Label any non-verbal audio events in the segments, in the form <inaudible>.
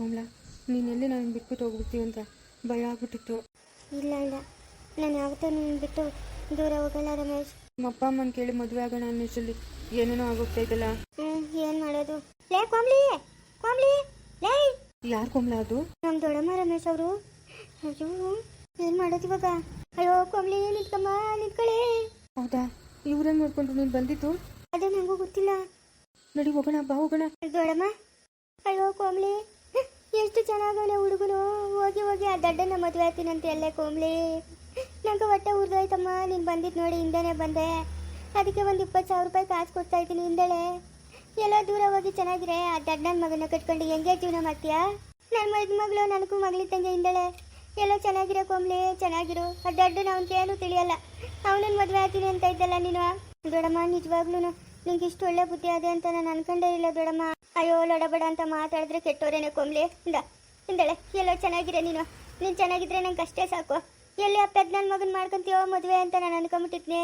ಕೋಮಲ ನೀನೆಲ್ಲಿ ನಾನು ಬಿಟ್ಬಿಟ್ಟು ಹೋಗ್ಬಿಡ್ತೀವಿ ಅಂತ ಭಯ ಆಗ್ಬಿಟ್ಟಿತ್ತು. ಇಲ್ಲ ಇಲ್ಲ ನಾನು ಯಾವತ್ತೂ ನಿನ್ನ ಬಿಟ್ಟು ದೂರ ಹೋಗಲ್ಲ ರಮೇಶ್. ನಮ್ಮ ಅಪ್ಪ ಅಮ್ಮನ ಕೇಳಿ ಮದುವೆ ಆಗೋಣ ಅನ್ನಿಸಲಿ ಏನೇನೋ ಆಗೋಗ್ತೈತಲ್ಲ ಹ್ಞೂ ಏನು ಮಾಡೋದು? ಲೇ ಕೋಮ್ಲಿ! ಕೋಮ್ಲಿ! ಲೇ! ಯಾರು ಕೋಮಲ ಅದು? ನಮ್ಮ ದೊಡ್ಡಮ್ಮ ರಮೇಶ್ ಅವರು. ಅಯ್ಯೋ ಏನು ಮಾಡೋದು ಇವಾಗ? ಅಯ್ಯೋ ಕೋಮ್ಲಿ ನಿಂತ್ಕಮ್ಮ ನಿಂತ್ಕೊಳ್ಳಿ. ಹೌದಾ? ಇವ್ರೇನು ನೋಡ್ಕೊಂಡ್ರು ನೀನು ಬಂದಿದ್ದು? ಅದು ನನಗೂ ಗೊತ್ತಿಲ್ಲ. ನಡಿ ಹೋಗೋಣ ಬಾ ಹೋಗೋಣ. ದೊಡ್ಡಮ್ಮ ಅಯ್ಯೋ ಕೋಮ್ಲಿ. ಎಷ್ಟು ಚೆನ್ನಾಗವನೆ ಹುಡುಗನು. ಹೋಗಿ ಹೋಗಿ ಆ ದಡ್ಡನ ಮದುವೆ ಆಗ್ತೀನಂತೆ ಎಲ್ಲೇ ಕೋಮ್ಲಿ. ನಂಗೆ ಹೊಟ್ಟೆ ಆಯ್ತಮ್ಮ ನೀನು ಬಂದಿದ್ದು ನೋಡಿ ಹಿಂದೆನೇ ಬಂದೆ. ಅದಕ್ಕೆ ಒಂದು ಇಪ್ಪತ್ತು ಸಾವಿರ ರೂಪಾಯಿ ಕಾಸು ಕೊಡ್ತಾ ಇದ್ದೀನಿ ಹಿಂದೆಳೆ. ಎಲ್ಲೋ ದೂರ ಹೋಗಿ ಚೆನ್ನಾಗಿರೆ, ಆ ದಡ್ಡನ ಮಗನ ಕಟ್ಕೊಂಡು ಹೆಂಗೆ ಜೀವನ ಮಾಡ್ತೀಯಾ? ನನ್ನ ಮದುಮಗಳು ನನಗೂ ಮಗಳಿದ್ದಂಗೆ ಹಿಂದೆಳೆ. ಎಲ್ಲೋ ಚೆನ್ನಾಗಿರೋ ಕೋಮ್ಲಿ, ಚೆನ್ನಾಗಿರು. ಆ ದಡ್ಡನ ಅವನಿಗೇನು ತಿಳಿಯಲ್ಲ. ಅವನನ್ನು ಮದುವೆ ಆಗ್ತೀನಿ ಅಂತ ಇದ್ದಲ್ಲ ನೀನು. ದೊಡ್ಡಮ್ಮ ನಿಜವಾಗ್ಲೂ ನಿಂಗೆ ಇಷ್ಟು ಒಳ್ಳೆ ಬುದ್ಧಿ ಅದೇ ಅಂತ ನಾನು ಅನ್ಕೊಂಡೇ ಇಲ್ಲ ದೊಡ್ಡಮ್ಮ. ಅಯ್ಯೋ ಲಡಬಡ ಅಂತ ಮಾತಾಡಿದ್ರೆ ಕೆಟ್ಟೋರೇನೆ ಕೊಂಬ್ಲಿ. ಇಂದ ಇಂದಳೆ ಎಲ್ಲೋ ಚೆನ್ನಾಗಿರೆ ನೀನು. ನೀನು ಚೆನ್ನಾಗಿದ್ರೆ ನಂಗೆ ಅಷ್ಟೇ ಸಾಕು. ಎಲ್ಲಿ ಅಪ್ಪ ನನ್ನ ಮಗನ ಮಾಡ್ಕೊಂತೀಯೋ ಮದುವೆ ಅಂತ ನಾನು ಅನ್ಕೊಂಬಿಟ್ಟಿದ್ನೆ.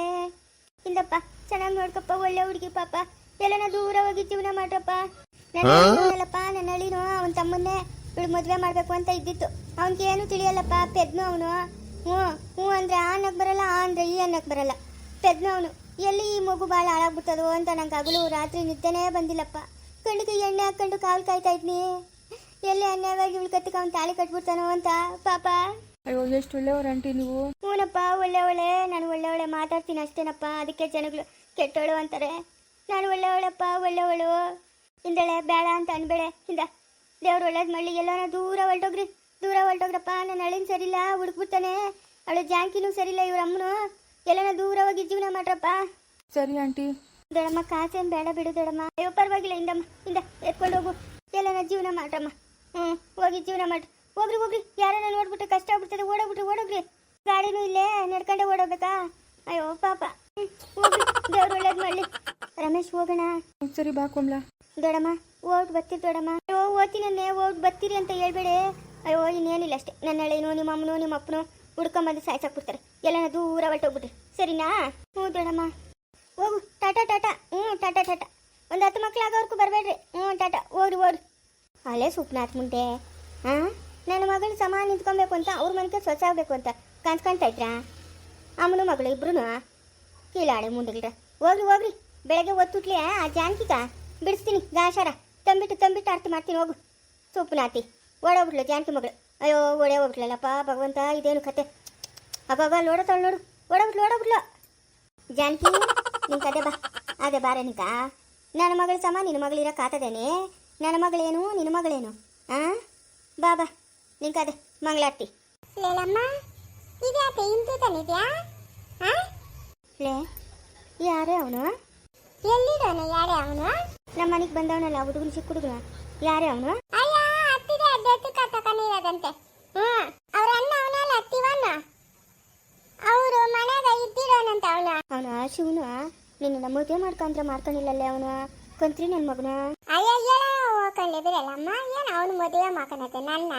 ಇಂದಪ್ಪ ಚೆನ್ನಾಗಿ ನೋಡ್ಕಪ್ಪ ಒಳ್ಳೆ ಹುಡುಗಿ ಪಾಪ. ಎಲ್ಲನ ದೂರ ಹೋಗಿ ಜೀವನ ಮಾಡ್ರಪ್ಪ. ನನ್ನ ಅಲ್ಲಪ್ಪ ನನ್ನ ಹಳ್ಳಿನೋ ಅವನ ತಮ್ಮನ್ನೇ ಇವಳು ಮದುವೆ ಮಾಡಬೇಕು ಅಂತ ಇದ್ದಿತ್ತು. ಅವನಿಗೇನು ತಿಳಿಯಲ್ಲಪ್ಪ ಪೆದ್ನು ಅವನು. ಹ್ಞೂ ಹ್ಞೂ ಅಂದ್ರೆ ಆ ಅನ್ನಕ್ಕೆ ಬರಲ್ಲ ಆ ಅಂದ್ರೆ ಈ ಅನ್ನಕ್ಕೆ ಬರಲ್ಲ. ಪೆದ್ನು ಅವನು. ಎಲ್ಲಿ ಈ ಮಗು ಭಾಳ ಹಾಳಾಗ್ಬಿಡ್ತದೋ ಅಂತ ನಂಗೆ ಹಗಲು ರಾತ್ರಿ ನಿದ್ದೆನೇ ಬಂದಿಲ್ಲಪ್ಪ. ಕಣ್ಣಿಗೆ ಎಣ್ಣೆ ಹಾಕೊಂಡು ಕಾಲು ಕಾಯ್ತಾ ಇದ್ನಿ. ಎಲ್ಲಿ ಅನ್ಯಾಯವಾಗಿ ಇವಳು ಕತ್ತಿಗೆ ಅವ್ನು ತಾಳಿ ಕಟ್ಬಿಡ್ತಾನೋ ಅಂತ ಪಾಪ. ಅಯ್ಯೋ ಎಷ್ಟು ಒಳ್ಳೆಯವ್ರ ಆಂಟಿ ನೀವು. ಹ್ಞೂನಪ್ಪ ಒಳ್ಳೆ ಒಳ್ಳೆ ನಾನು ಒಳ್ಳೆ ಒಳ್ಳೆ ಮಾತಾಡ್ತೀನಿ ಅಷ್ಟೇನಪ್ಪ. ಅದಕ್ಕೆ ಜನಗಳು ಕೆಟ್ಟೋಳು ಅಂತಾರೆ. ನಾನು ಒಳ್ಳೆ ಒಳ್ಳೆಪ್ಪ ಒಳ್ಳೆ ಒಳ್ಳು ಹಿಂದಳೆ ಬೇಡ ಅಂತ ಅನ್ಬೇಳೆ ಹಿಂದ ದೇವ್ರು ಒಳ್ಳೇದು ಮಾಡಲಿ. ಎಲ್ಲಾನ ದೂರ ಹೊರಟೋಗ್ರಿ. ದೂರ ಹೊರಟೋಗ್ರಪ್ಪ. ನನ್ನ ಹಳ್ಳಿನ ಸರಿಲ್ಲ ಹುಡುಕ್ಬಿಡ್ತಾನೆ. ಅವಳು ಜಾಂಕಿನೂ ಸರಿಲ್ಲ ಇವ್ರ ಅಮ್ಮನು. ಎಲ್ಲಾನ ದೂರ ಹೋಗಿ ಜೀವನ ಮಾಡ್ರಪ್ಪ. ಸರಿ ಆಂಟಿ. ದೊಡಮ್ಮ ಕಾಸೇನ್ ಬೇಡ ಬಿಡು ದೊಡಮ್ಮ. ಅಯ್ಯೋ ಪರವಾಗಿಲ್ಲ ಇಂದಮ್ಮ ಇಂದ ಎತ್ಕೊಂಡು ಹೋಗು. ಎಲ್ಲನ ಜೀವನ ಮಾಡ್ರಮ್ಮ. ಹ್ಮ್ ಹೋಗಿ ಜೀವನ ಮಾಡ್ರಿ. ಹೋಗ್ರಿ ಹೋಗ್ರಿ. ಯಾರನ್ನ ನೋಡ್ಬಿಟ್ಟು ಕಷ್ಟ ಆಗ್ಬಿಡ್ತದೆ ಓಡೋಗ್ಬಿಟ್ರಿ ಓಡೋಗ್ರಿ. ಗಾಡಿನೂ ಇಲ್ಲೇ ನಡ್ಕೊಂಡೆ ಓಡೋಗ್ಬೇಕಾ? ಅಯ್ಯೋ ಪಾಪ. ಹೋಗ್ರಿ. ದೇವ್ರು ಒಳ್ಳೇದು ಮಾಡಲಿ. ರಮೇಶ್ ಹೋಗೋಣ. ಸರಿ ಬಾ ಕೊಮ್ಲ. ದೊಡಮ್ಮ ಓಟ್ ಬರ್ತೀರಿ ದೊಡಮ್ಮ. ಅಯ್ಯೋ ಓದ್ತೀನನ್ನೇ ಓಟ್ ಬರ್ತೀರಿ ಅಂತ ಹೇಳ್ಬೇಡಿ. ಅಯ್ಯೋ ಇನ್ನೇನಿಲ್ಲ ಅಷ್ಟೇ. ನನ್ನ ಹಳೆಯನು ನಿಮ್ಮ ಅಮ್ಮನೋ ನಿಮ್ಮ ಅಪ್ಪನೋ ಹುಡ್ಕೊಂಬಂದು ಸಾಯ್ಸಾಕ್ಬಿಡ್ತಾರೆ. ಎಲ್ಲನ ದೂರ ಹೊರಟೋಗ್ಬಿಟ್ರಿ. ಸರಿನಾ? ಹ್ಞೂ ದೊಡಮ್ಮ. ಹೋಗು ಟಾಟಾ ಟಾಟಾ. ಹ್ಞೂ, ಟಾಟಾ ಟಾಟಾ. ಒಂದು ಹತ್ತು ಮಕ್ಳಾಗೋರ್ಗೂ ಬರಬೇಡ್ರಿ. ಹ್ಞೂ, ಟಾಟಾ. ಓಡಿ ಓಡಿ. ಅಲ್ಲೇ ಸುಪ್ನಾಥ್ ಮುಂದೆ. ಹಾಂ ನನ್ನ ಮಗಳು ಸಮ ನಿಂತ್ಕೊಬೇಕು ಅಂತ ಅವ್ರ ಮನೆಗೆ ಸ್ವಚ್ಛ ಆಗಬೇಕು ಅಂತ ಕಾಣ್ಸ್ಕೊಳ್ತಾ ಇದ್ರಾ? ಅಮ್ಮನು ಮಗಳು ಇಬ್ರು ಕೀಳಾಳೆ ಮುಂದೆ ಹೋಗ್ರಿ ಹೋಗ್ರಿ. ಬೆಳಗ್ಗೆ ಒತ್ತುಟ್ಲಿ ಆ ಜಾನಕಿಗ ಬಿಡಿಸ್ತೀನಿ. ಗಾಶಾರ ತಂಬಿಟ್ಟು ತಂಬಿಟ್ಟು ಅರ್ಥ ಮಾಡ್ತೀನಿ, ಹೋಗು. ಸುಪ್ಪನಾತಿ ಓಡೋಗ್ಬಿಟ್ಲು ಜಾನಕಿ ಮಗಳು. ಅಯ್ಯೋ, ಓಡೇ ಹೋಗ್ಬಿಟ್ಲಲ್ಲಪ್ಪ, ಭಗವಂತ, ಇದೇನು ಕತೆ. ಅಬ್ಬಬ್ಬ ನೋಡತ್ತಳು ನೋಡು. ಓಡೋಗ್ಬಿಟ್ಲು ಓಡೋಗ್ಬಿಟ್ಲು. ಜಾನಕಿ. ನಿನ್ ಕದೆ ಬಾ. ಅದೇ ಬಾರ ನಿಕ. ನನ್ನ ಮಗಳ ಸಮ ನಿನ್ನ ಮಗಳಿರೋ ಕಾತದೇನೆ. ನನ್ನ ಮಗಳೇನು ನಿನ್ನ ಮಗಳೇನು? ಆ? ಬಾ ಬಾ. ನಿನ್ ಕದೆ ಮಂಗಳಾರ್ತಿ. ಲೇಲಮ್ಮ ಇದ್ಯಾಕೆ ಇಂತು ತಂದಿದ್ಯಾ ಲೇ ಯಾರೇ ಅವನು? ಎಲ್ಲಿದಾನೆ ಯಾರೇ ಅವನು? ನಮ್ಮ ಮನೆಗೆ ಬಂದವನಲ್ಲ ಹುಡುಗನ ಚಿಕ್ಕ ಹುಡುಗನ ಯಾರೇ ಅವನು? ಅಯ್ಯ ಹತ್ತಿದೆ ಅಡ್ಡತ್ತು ನೀರದಂತೆ ಹ್ಮ್ ಅವ್ರ ಅಣ್ಣ ಅವನಲ್ಲ ಹತ್ತಿವನ್ನ ಅವರು ಮನೆಯಾಗ ಇದ್ದಿರೋನಂತ ಅವನ ಅವನ ಶಿವನು ನಿನ್ನ ಮದುವೆ ಮಾಡ್ಕೊಂಡ್ರೆ ಮಾಡ್ಕೊಂಡಿಲ್ಲಲ್ಲೇ ಅವನು? ಕಂತ್ರಿ ನನ್ನ ಮಗನ. ಅಯ್ಯ ಏನೋ ಹೋಗ್ಕೊಂಡಿದ್ರಲ್ಲಮ್ಮ ಏನು ಅವನು ಮದುವೆ ಮಾಡ್ಕೊಳತ್ತೆ ನನ್ನ.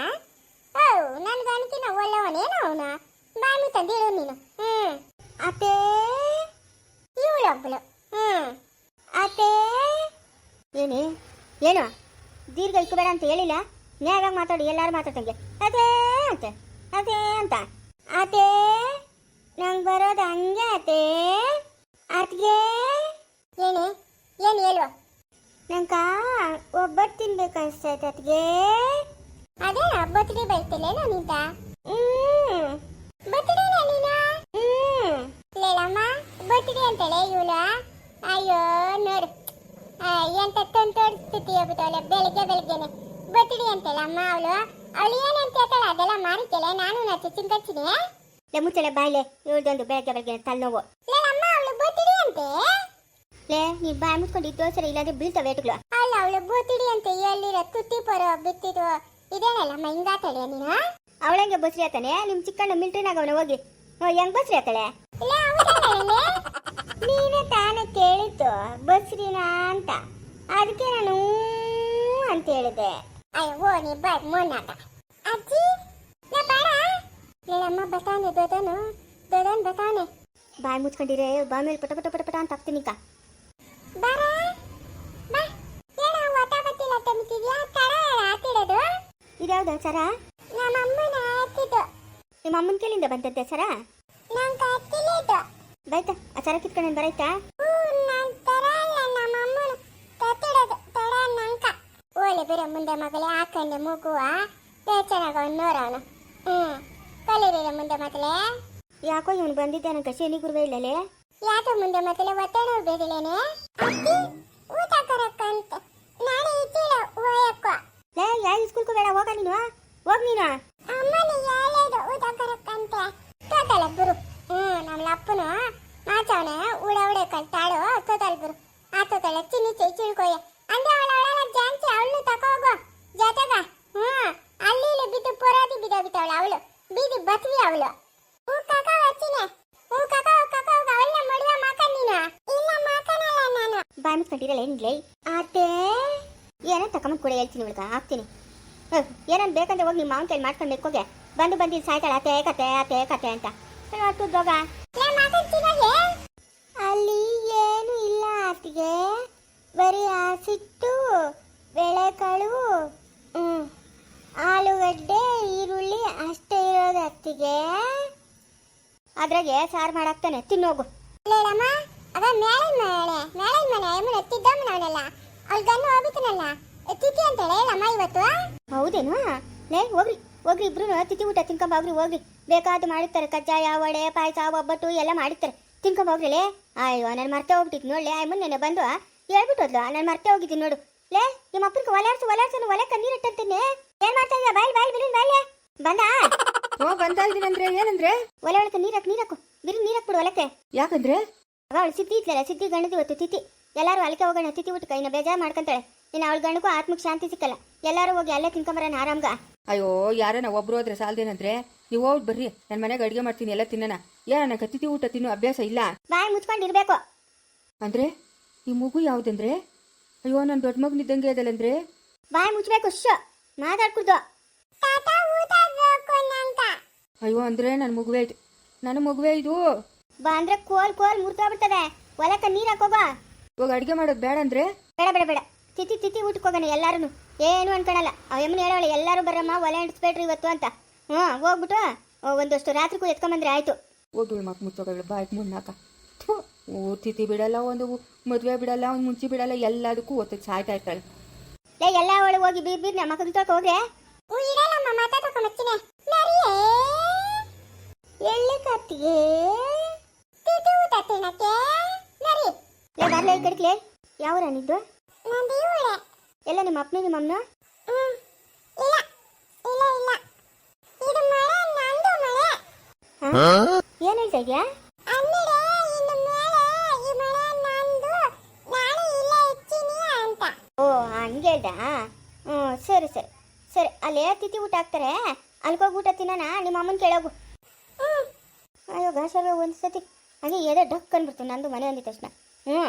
ಓ ನನ್ನ ಗಣಕಿನ ಒಳ್ಳೆಯವನೇನು ಅವನ. ಬಾಯಿ ಹೇಳು ನೀನು. ಹ್ಮ್. ಅತ್ತೆ ಇವಳೊಬ್ಳು ಹ್ಮ್. ಅತ್ತೆ. ಏನೇ? ಏನು? ದೀರ್ಘ ಇಕ್ಕಬೇಡ ಅಂತ ಹೇಳಿಲ್ಲ? ನ್ಯಾಯಾಗ ಮಾತಾಡಿ ಎಲ್ಲಾರು ಮಾತಾಡ್ತಂಗೆ. ಅದೇ ಅಂತ. ಅದೇ ಅಂತ. ಅದೇ ನಂಗೆ ಬರೋದು ಹಂಗೆ ಅತ್ತೆ. ಅತ್ಗೆ ಏನೇ? ಏನು ಹೇಳುವ? ನಂಗ ಒಬ್ಬಟ್ಟು ತಿನ್ಬೇಕು ಅನ್ಸ್ತೈತೆ ಅದ್ಗೆ ಅದೇ ಬರ್ತಡೇ ಬರ್ತೇನೆ ನಿಂತ? ಹ್ಮ್. ಬರ್ತಡೇನಾ ನೀನು? ಹ್ಮ್. ಲೇಲಮ್ಮ ಬರ್ತಡೇ ಅಂತೇಳಿ ಇವಳು ಅಯ್ಯೋ ನೋಡು. ಎಂತ ತಂತೋಡಿಸ್ತಿತಿ ಹೋಗ್ಬಿಟ್ಟವಳೆ ಬೆಳಿಗ್ಗೆ ಬೆಳಿಗ್ಗೆನೆ. ಬರ್ತಡೇ ಅಂತೇಳ ಅಮ್ಮ ಅವಳು ಅವಳು ಏನಂತ ಹೇಳ್ತಾಳೆ ಅದೆಲ್ಲ ಮಾಡಿದ್ದೆಲೆ ನಾನು ನಚ್ಚು ಚಿಂಕಚ್ಚಿನಿ ಲೇ ಮುಚ್ಚಳೆ ಬಾಯ್ಲೆ ಇವ್ರದೊಂದು ಬೆಳಗ್ಗೆ ಬೆಳಗ್ಗೆ ತಲೆನೋವು. ಅಂತೆ ಲೇ, ನೀ ಬಾಯ್ ಮುಚ್ಕೊಂಡು ಇದ್ದು ಸರಿ ಇಲ್ಲಾಂದ್ರೆ ಬೀಳ್ತವೆ ಏಟುಗಳು ಅಲ್ಲ, ಅವಳು ಬರ್ತಡೇ ಅಂತ ಎಲ್ಲಿರೋ ತುತ್ತಿ ಪರ ಬಿತ್ತಿದು ಇದೇನಲ್ಲಮ್ಮ ಹಿಂಗಾತಾಳೆ ನೀನು? ಅವಳಂಗೆ ಬಸ್ರಿ ಆತಾನೆ ನಿಮ್ ಚಿಕ್ಕಣ್ಣ ಮಿಲ್ಟ್ರಿನಾಗ ಅವನ ಹೋಗಿ. ಹೆಂಗ್ ಬಸ್ರಿ ಆತಾಳೆ ನೀನು ತಾನೇ ಕೇಳಿದ್ದು ಬಸ್ರಿನಾ ಅಂತ. ಅದಕ್ಕೆ ನಾನು ಅಂತ ಹೇಳಿದೆ. ಅಯ್ಯೋ ನೀ ಬಾಯ್ ಮೋನಾಟ ಅಜ್ಜಿ ನಾ ಬಾಡ ಲೇಲಮ್ಮ ಬತಾನೆ ದೊದನು ದೊದನ್ ಬತಾನೆ ಬಾಯ್ ಮುಚ್ಕೊಂಡಿರೆ ಬಾ ಮೇಲೆ ಪಟ ಪಟ ಪಟ ಪಟ ಅಂತ ಹಾಕ್ತೀನಿ ಕಾ ಇದ್ಯಾವ್ದು ಸರ? ನಮ್ಮ ಅಮ್ಮನ ಕೇಳಿಂದ ಬಂತಂತೆ ಸರ? ಬಾಯ್ತಾ ಆ ಸರ ಕಿತ್ಕೊಂಡು ನಂಕ ಓಲೆ ಬೇರೆ ಮುಂದೆ ಮಗಳೇ ಹಾಕೊಂಡೆ ಮೂಗುವ ಚೆನ್ನಾಗ ನೋಡೋಣ ಹ್ಞೂ. ಕಲೀರಿರ ಮುಂದೆ ಮಗಳೇ. ಯಾಕೋ ಇವನು ಬಂದಿದ್ದಾನಂತ ಶನಿ ಗುರುವೆ ಇಲ್ಲಲೇ? ಯಾಕೆ ಮುಂದೆ ಮತ್ತೆ ಒತ್ತಡ ಬೇಡಲೇನೆ ಅತ್ತಿ ಊಟ ಕರಕ್ಕಂತ ನಾಳೆ ಇಟ್ಟಿಡ ಹೋಯಕ್ಕ. ಲೇ ಯಾ ಸ್ಕೂಲ್ಗೂ ಬೇಡ ಹೋಗ ನೀನು ಹೋಗ ನೀನು ಅಮ್ಮನ ಯಾಲೇ ಊಟ ಕರಕ್ಕಂತೆ ತೋತಲ ಗುರು. ಹ್ಞೂ ನಮ್ಮ ಅಪ್ಪನು ಮಾಚವನೆ ಉಡ ಉಡೆ ಕಟ್ಟಾಳು ತೋತಲ್ ಗುರು ಆ ತೋತಳ ಚಿನ್ನಿ ಚಿ ಚಿಳ್ಕೊಯ್ಯ ಅಂದ್ರೆ ಅವಳ ಅವಳ ಜಾನ್ಸಿ ಅವಳು ತಕೋಗು ಜೊತೆಗ ಹ್ಞೂ ಅಲ್ಲಿ ಇಲ್ಲಿ ಬಿದ್ದು ಪೊರಾದಿ ಬಿದ್ದೋಗಿತ್ತವಳು ಅವಳು ಬೀದಿ ಬತ್ವಿ ಅವಳು ಹ್ಞೂ ಕಾಕ ವಚ್ಚಿನೆ ಹ್ಞೂ ಕಾಕ ಕಾಕ ಅವಳನ್ನ ಮಡುವೆ ಮಾಕ ನೀನು ಇಲ್ಲ ಮಾಕನಲ್ಲ ನಾನು ಬಾಯ್ ಮುಚ್ಕೊಂಡಿರಲ್ಲ ಏನಿಲ್ಲ ಅದೇ ಏನೋ ತಕೊಂಬಂದು ಕೂಡ ಹೇಳ್ತೀನಿ ಇವಳಿಗೆ ಹಾಕ್ತೀನಿ <laughs> ಏನಂತ ಬೇಕಂದ್ರೆ ಹೋಗಿ ನಿಮ್ಮ ಮಾವನ ಕೈಲಿ ಮಾಡ್ಕೊಂಡು ಬೇಕೋಗೆ ಬಂದು ಬಂದು ಸಾಯ್ತಾಳೆ ಅತ್ತೆ ಕತೆ ಅತ್ತೆ ಕತೆ ಅಂತ. ಹೋಗ ಅಲ್ಲಿ ಏನು ಇಲ್ಲ ಅತ್ತಿಗೆ. ಬರೀ ಹಸಿಟ್ಟು ಬೇಳೆಕಾಳು ಹ್ಞೂ ಆಲೂಗಡ್ಡೆ ಈರುಳ್ಳಿ ಅಷ್ಟೇ ಇರೋದು ಅತ್ತಿಗೆ. ಅದ್ರಾಗೆ ಸಾರು ಮಾಡಾಕ್ತಾನೆ ತಿನ್ನೋಗು. ಅದ ಮೇಳೆ ಮೇಳೆ ಮೇಳೆ ಮೇಳೆ ಮನೆ ಎಮ್ಮನ ತಿದ್ದಮ್ಮನ ಅವನಲ್ಲ. ಅಲ್ಲಿ ಗಂಡು ಹೋಗ್ಬಿಟ್ಟನಲ್ಲ ತಿಥಿ ಅಂತ ಹೇಳಮ್ಮ ಇವತ್ತು. ಹೌದೇನು? ಲೇ ಹೋಗ್ರಿ ಹೋಗ್ರಿ ಇಬ್ರು ತಿಥಿ ಊಟ ತಿನ್ಕೊಂಬ ಹೋಗ್ರಿ ಹೋಗ್ರಿ. ಬೇಕಾದ ಮಾಡಿರ್ತಾರೆ ಕಜ್ಜಾಯ ವಡೆ ಪಾಯಸ ಒಬ್ಬಟ್ಟು ಎಲ್ಲ ಮಾಡಿರ್ತಾರೆ. ತಿನ್ಕೊಂಬ ಹೋಗ್ರಿ ಲೇ. ಅಯ್ಯೋ ನಾನು ಮರ್ತೆ ಹೋಗ್ಬಿಟ್ಟಿದ್ ನೋಡ್ಲೆ. ಆಯ್ ನೆನೆ ಬಂದು ಹೇಳ್ಬಿಟ್ಟೋದ್ಲು ನಾನು ಮರ್ತೆ ಹೋಗಿದ್ದೀನಿ ನೋಡು. ಲೇ ನಿಮ್ಮ ಅಪ್ಪನಿಗೆ ಒಲಾಡ್ಸು ಒಲಾಡ್ಸು ಒಲೆ ಕಣ್ಣೀರಿಟ್ಟಂತೀನಿ ಏನ್ ಮಾಡ್ತಾ ಇದೀಯ? ಬಾಯ್ ಬಾಯ್ ಬಿರುನ್ ಬಾಯ್ಲೆ. ಬಂದ? ಓ ಬಂದಾ ಇದೀನಂದ್ರೆ ಏನಂದ್ರೆ? ಒಲೆ ಒಳಕ್ಕೆ ನೀರಕ್ ನೀರಕ್ಕು ಬಿರು ನೀರಕ್ ಬಿಡು ಒಲಕ್ಕೆ. ಯಾಕಂದ್ರೆ? ಅವ ಅವಳು ಸಿದ್ಧಿ ಇದ್ಲಲ್ಲ ಸಿದ್ಧಿ ತಿತಿ ಇವತ್ತು ತಿಥಿ. ಎಲ್ಲಾರು ಅಲ್ಲಿಗೆ ಹೋಗೋಣ ತಿಥಿ ಊಟಕ್ಕೆ. ಇನ್ನು ಬೇಜಾರು ಮಾಡ್ಕೊಂತಾಳೆ. ಇನ್ನು ಅವಳ ಗಂಡಗೂ ಆತ್ಮಕ್ಕೆ ಶಾಂತಿ ಸಿಕ್ಕಲ್ಲ. ಎಲ್ಲರೂ ಹೋಗಿ ಅಲ್ಲೇ ತಿನ್ಕೊಂಬರೋಣ ಆರಾಮ್ಗ. ಅಯ್ಯೋ ಯಾರನ್ನ ಒಬ್ರು ಹೋದ್ರೆ ಸಾಲ್ದೇನಂದ್ರೆ ನೀವು ಹೋಗಿ ಬರ್ರಿ. ನನ್ನ ಮನೆಗೆ ಅಡುಗೆ ಮಾಡ್ತೀನಿ ಎಲ್ಲ ತಿನ್ನೋಣ. ಯಾರನ್ನ ಕತ್ತಿತಿ ಊಟ ತಿನ್ನೋ ಅಭ್ಯಾಸ ಇಲ್ಲ? ಬಾಯಿ ಮುಚ್ಕೊಂಡಿರ್ಬೇಕು ಅಂದ್ರೆ? ಈ ಮಗು ಯಾವ್ದಂದ್ರೆ? ಅಯ್ಯೋ ನನ್ನ ದೊಡ್ಡ ಮಗನಿದ್ದಂಗೆ ಅದಲ್ಲಂದ್ರೆ? ಬಾಯಿ ಮುಚ್ಚಬೇಕು ಶ್. ಮಾತಾಡ್ಕುಡ್ದು. ತಾತ ಊಟ ಬೇಕು ಅಯ್ಯೋ ಅಂದ್ರೆ ನನ್ನ ಮಗುವೆ ಇದು ನನ್ನ ಮಗುವೆ ಇದು. ಬಾ ಅಂದ್ರೆ ಕೋಲ್ ಕೋಲ್ ಬಿಡ್ತದೆ ಒಲಕ್ಕ ನೀರ್ ಹಾಕೋಗ. ಇವಾಗ ಅಡುಗೆ ಮಾಡೋದು ಬೇಡ ಅಂದ್ರೆ? ಬೇಡ ಬೇಡ ಬೇಡ. ತಿಥಿ ತಿತಿ ಊಟಕ್ಕೆ ಹೋಗೋಣ ಎಲ್ಲಾರು ಏನು ಅನ್ಕೊಳಲ್ಲ ಅಮ್ಮನ ಹೇಳೋಳೆ ಎಲ್ಲರೂ ಬರಮ್ಮ ಒಲೆ ಅಂಟಿಸ್ಬೇಡ್ರಿ ಇವತ್ತು ಅಂತ. ಹ್ಞೂ ಹೋಗ್ಬಿಟ್ಟು ಒಂದಷ್ಟು ರಾತ್ರಿಗೂ ಎತ್ಕೊಂಬಂದ್ರೆ ಆಯಿತು. ಹೋಗಿ ಮಕ್ಕ ಮುಚ್ಚೋಗಳ ಬಾಯ್ಕ್ ಮುನ್ನಾಕ. ಥು ಓ ತಿತಿ ಬಿಡಲ್ಲ ಒಂದು ಮದುವೆ ಬಿಡಲ್ಲ ಒಂದು ಮುಂಚೆ ಬಿಡಲ್ಲ ಎಲ್ಲದಕ್ಕೂ ಒತ್ತು ಸಾಯ್ತಾ ಇರ್ತಾಳೆ ಲೇ ಎಲ್ಲ ಒಳಗೆ ಹೋಗಿ ಬೀರ್ ಬೀರ್ ನಮ್ಮ ಮಕ್ಕಳ ತೊಳ್ಕ ಹೋಗ್ರೆ. ಹ್ಞೂ ಇಡಲ್ಲಮ್ಮ ಮಾತಾಡ್ಕೊಂಡು ಮಚ್ಚಿನೆ. ನರಿಯೇ. ಎಳ್ಳೆ ಕತ್ತಿಗೆ. ತಿಥಿ ಊಟ ತಿನ್ನಕ್ಕೆ. ನರಿ. ಲೇ ಬರ್ಲೇ ಈ ಕಡೆಗೆ ಯಾವೂರ ನಿದ್ದು ಎಲ್ಲ ನಿಮ್ಮ ಅಪ್ಪನ ನಿಮ್ಮ ಅಮ್ಮನ? ಇಲ್ಲ ಇಲ್ಲ ಇಲ್ಲ. ಇದು ಮಳೆ ನಂದು ಮಳೆ. ಏನು ಹೇಳ್ತಾ ಇದೆಯಾ? ಅಂದ್ರೆ ಇನ್ನು ಮೇಲೆ ಈ ಮಳೆ ನಂದು ನಾನು ಇಲ್ಲೇ ಅಂತ. ಓ ಹಂಗೆ ಹೇಳ್ದ ಹ್ಞೂ ಸರಿ ಸರಿ. ಸರಿ ಅಲ್ಲೇ ತಿಥಿ ಊಟ ಹಾಕ್ತಾರೆ? ಹೋಗಿ ಊಟ ತಿನ್ನೋಣ? ನಿಮ್ಮ ಅಮ್ಮನ ಕೇಳೋಗು. ಅಯ್ಯೋ ಗಾಶವೇ ಒಂದು ಸತಿ ಹಾಗೆ ಎದೆ ಡಕ್ ಅಂದ್ಬಿಡ್ತು ನಂದು ಮನೆ ಅಂದಿದ ತಕ್ಷಣ. ಹ್ಞೂ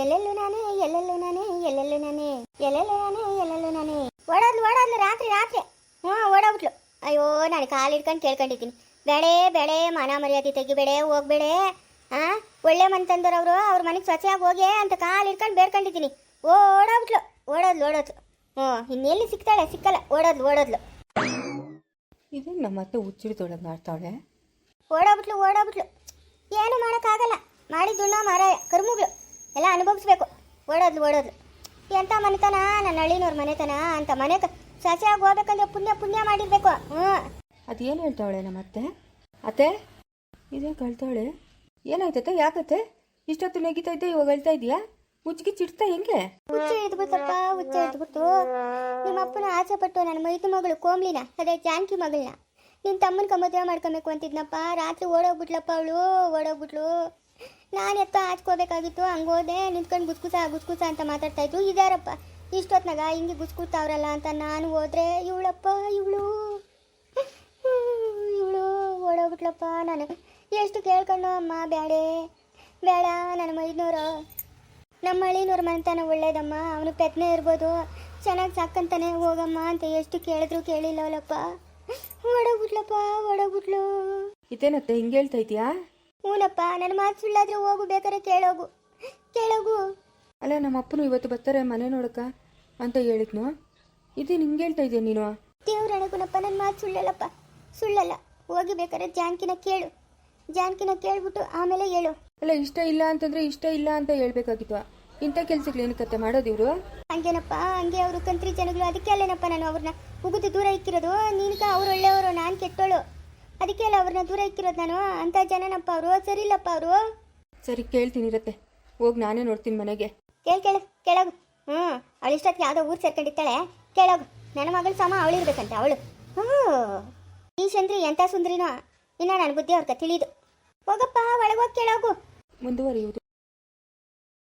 ಎಲ್ಲೆಲ್ಲೂ ನಾನೇ ಎಲ್ಲೆಲ್ಲೂ ನಾನೇ ಎಲ್ಲೆಲ್ಲೂ ನಾನೇ ಎಲ್ಲೆಲ್ಲೂ ನಾನೇ ಎಲ್ಲೆಲ್ಲೂ ನಾನೇ. ಓಡೋದ್ಲು ಓಡೋದ್ಲು ರಾತ್ರಿ ರಾತ್ರಿ. ಹ್ಞೂ ಓಡೋಗ್ಬಿಟ್ಲು ಅಯ್ಯೋ ನಾನು ಕಾಲು ಹಿಡ್ಕೊಂಡು ಕೇಳ್ಕೊಂಡಿದ್ದೀನಿ. ಬೇಡೇ ಬೇಡೆ ಮಾನ ಮರ್ಯಾದೆ ತೆಗಿಬೇಡೆ ಹೋಗ್ಬೇಡೆ ಹಾಂ ಒಳ್ಳೆ ಮನೆ ತಂದರವರು ಅವ್ರ ಮನೆಗೆ ಸ್ವಚ್ಛವಾಗಿ ಹೋಗಿ ಅಂತ ಕಾಲು ಹಿಡ್ಕೊಂಡು ಬೇಡ್ಕೊಂಡಿದ್ದೀನಿ. ಓಡೋಗ್ಬಿಟ್ಲು ಓಡೋದ್ಲು ಓಡೋದು ಹ್ಞೂ ಇನ್ನೆಲ್ಲಿ ಸಿಗ್ತಾಳೆ? ಸಿಕ್ಕಲ್ಲ. ಓಡೋದ್ಲು ಓಡೋದ್ಲು ಇದು ನಮ್ಮ ಅತ್ತೆ ಹುಚ್ಚಿಡ್ದೊಳಗೆ ಮಾಡ್ತಾವಳೆ ಓಡೋಗ್ಬಿಟ್ಲು ಓಡೋಗ್ಬಿಟ್ಲು ಏನು ಮಾಡೋಕ್ಕಾಗಲ್ಲ. ಮಾಡಿದ್ದುಣ್ಣ ಮಾರಾಯ ಕರ್ಮುಗಳು. ಎಲ್ಲ ಅನುಭವಿಸ್ಬೇಕು. ಓಡೋದ್ಲು ಓಡೋದ್ಲು. ಎಂಥ ಮನೆತನ ನನ್ನ ಹಳ್ಳಿನವ್ರ ಮನೆತನ ಅಂತ ಮನೆ ಸಸಿಯಾಗಿ ಹೋಗ್ಬೇಕಂದ್ರೆ ಪುಣ್ಯ ಪುಣ್ಯ ಮಾಡಿರ್ಬೇಕು. ಹ್ಞೂ ಅದೇನು ಹೇಳ್ತಾವಳೆ ನಮ್ಮ ಅತ್ತೆ ಅತ್ತೆ ಇದೇ ಕಳ್ತಾವಳೆ? ಏನಾಯ್ತತ್ತೆ ಯಾಕತ್ತೆ? ಇಷ್ಟೊತ್ತು ನೆಗಿತಾ ಇದ್ದೆ ಇವಾಗ ಹೇಳ್ತಾ ಇದೆಯಾ ಮುಚ್ಚಿಗೆ ಚಿಡ್ತಾ ಹೆಂಗೆ? ಹುಚ್ಚ ಹಿಡಿದ್ಬಿಡ್ತಪ್ಪ ಹುಚ್ಚ ಹಿಡಿದ್ಬಿಟ್ಟು ನಿಮ್ಮ ಅಪ್ಪನ ಆಸೆ ಪಟ್ಟು ನನ್ನ ಮೈದು ಮಗಳು ಕೋಮ್ಲಿನ ಅದೇ ಜಾನಕಿ ಮಗಳನ್ನ. ನಿನ್ನ ತಮ್ಮನ ಮದುವೆ ಮಾಡ್ಕೊಬೇಕು ಅಂತಿದ್ನಪ್ಪ. ರಾತ್ರಿ ಓಡೋಗ್ಬಿಟ್ಲಪ್ಪ ಅವಳು ಓಡೋಗ್ಬಿಟ್ಲು. ನಾನು ಎತ್ತ ಹಾಚ್ಕೋಬೇಕಾಗಿತ್ತು ಹಂಗೆ ಹೋದೆ, ನಿಂತ್ಕೊಂಡು ಗುಸ್ಕುಸ ಗುಸ್ಕುಸ ಅಂತ ಮಾತಾಡ್ತಾ ಇದ್ರು. ಇದಾರಪ್ಪ ಇಷ್ಟೊತ್ನಾಗ ಹಿಂಗೆ ಗುಸ್ಗುಸ್ತಾವ್ರಲ್ಲ ಅಂತ ನಾನು ಹೋದ್ರೆ, ಇವಳಪ್ಪ, ಇವಳು. <laughs> ಇವಳು ಓಡೋಗ್ಬಿಟ್ಲಪ್ಪ ನಾನು. ಎಷ್ಟು ಕೇಳ್ಕೊಂಡು ಅಮ್ಮ ಬೇಡೆ ಬೇಡ ನನ್ನ ಮೈದ್ನೋರು. ನಮ್ಮ ಹಳ್ಳಿನವ್ರ ಮನೆತನ ಒಳ್ಳೇದಮ್ಮ, ಅವನು ಪೆತ್ನೆ ಇರ್ಬೋದು. ಚೆನ್ನಾಗಿ ಸಾಕಂತಾನೆ ಹೋಗಮ್ಮ ಅಂತ ಎಷ್ಟು ಕೇಳಿದ್ರು ಕೇಳಿಲ್ಲವಲ್ಲಪ್ಪ. ಓಡೋಗ್ಬಿಟ್ಲಪ್ಪ, ಓಡೋಗ್ಬಿಟ್ಲು. ಇದೇನತ್ತೆ, ಹಿಂಗೆ ಹೇಳ್ತಾ ಇದೆಯಾ ಹ್ಞೂನಪ್ಪ ನನ್ನ ಮಾತು ಸುಳ್ಳಾದ್ರೆ ಹೋಗು ಬೇಕಾದ್ರೆ ಕೇಳೋಗು. ಕೇಳೋಗು. ಅಲ್ಲ ನಮ್ಮ ಅಪ್ಪನು ಇವತ್ತು ಬರ್ತಾರೆ ಮನೆ ನೋಡಕ್ಕ ಅಂತ ಹೇಳಿದ್ನು. ಇದು ನಿಂಗೆ ಹೇಳ್ತಾ ಇದೀಯ ನೀನು? ದೇವ್ರಣಗುನಪ್ಪ ನನ್ನ ಮಾತು ಸುಳ್ಳಲ್ಲಪ್ಪ. ಸುಳ್ಳಲ್ಲ. ಹೋಗಿ ಬೇಕಾದ್ರೆ ಜಾನ್ಕಿನ ಕೇಳು. ಜಾನ್ಕಿನ ಕೇಳ್ಬಿಟ್ಟು ಆಮೇಲೆ ಹೇಳು. ಅಲ್ಲ ಇಷ್ಟ ಇಲ್ಲ ಅಂತಂದ್ರೆ ಇಷ್ಟ ಇಲ್ಲ ಅಂತ ಹೇಳ್ಬೇಕಾಗಿತ್ತು. ಇಂಥ ಕೆಲ್ಸಕ್ಕೆ ಏನು ಕತೆ ಮಾಡೋದು ಇವರು? ಹಂಗೇನಪ್ಪ ಹಂಗೆ ಅವರು ಕಂತ್ರಿ ಜನಗಳು ಅದಕ್ಕೆ ಅಲ್ಲೇನಪ್ಪ ನಾನು ಅವ್ರನ್ನ ಉಗಿದು ದೂರ ಇಕ್ಕಿರೋದು. ನೀನ್ಕ ಅವ್ರು ಒಳ್ಳೆಯವರು ನಾನು ಕೆಟ್ಟೋಳು. ಅದಕ್ಕೆ ಅಲ್ಲ ಅವ್ರನ್ನ ದೂರ ಇಕ್ಕಿರೋದು ನಾನು. ಅಂತ ಜನನಪ್ಪ ಅವರು. ಸರಿ ಇಲ್ಲಪ್ಪ ಅವರು. ಸರಿ ಕೇಳ್ತೀನಿ ಇರತ್ತೆ. ಹೋಗಿ ನಾನೇ ನೋಡ್ತೀನಿ ಮನೆಗೆ. ಕೇಳಿ ಕೇಳು ಕೇಳೋಗು. ಹ್ಞೂ ಅವಳಿಷ್ಟೊತ್ತಿಗೆ ಯಾವುದೋ ಊರು ಸೇರ್ಕೊಂಡಿರ್ತಾಳೆ. ಕೇಳೋಗು. ನನ್ನ ಮಗಳ ಸಮ ಅವಳಿರ್ಬೇಕಂತೆ ಅವಳು. ಹ್ಞೂ ಈ ಚಂದ್ರಿ ಎಂಥ ಸುಂದ್ರಿನೋ? ಇನ್ನ ನನ್ನ ಬುದ್ಧಿ ಅವ್ರಕ್ಕ ತಿಳಿದು. ಹೋಗಪ್ಪ ಒಳಗೋಗಿ ಕೇಳೋಗು. ಮುಂದುವರಿಯುವುದು.